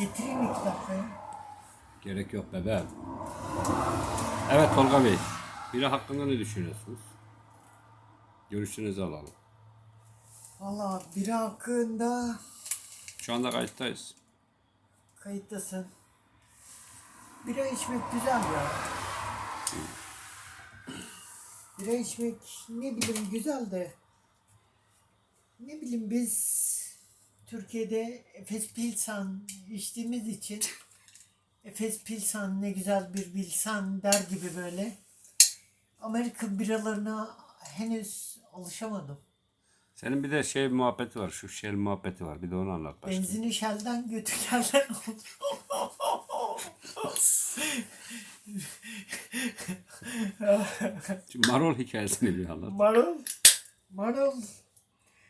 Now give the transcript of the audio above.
Getireyim iki dakikaya. Gerek yok bebeğim. Evet Tolga Bey. Bira hakkında ne düşünüyorsunuz? Görüşünüzü alalım. Valla biri hakkında Şu anda kayıttayız. kayıttasın. Bira içmek güzel ya. Bira içmek ne bileyim güzel de ne bileyim biz Türkiye'de Efes Pilsan içtiğimiz için Efes Pilsan ne güzel bir bilsan der gibi böyle Amerika biralarına henüz alışamadım. Senin bir de şey muhabbeti var. Şu Shell muhabbeti var. Bir de onu anlat başka. Benzini şelden götürürler Şu marul hikayesini bir anlat. Marul. Marul.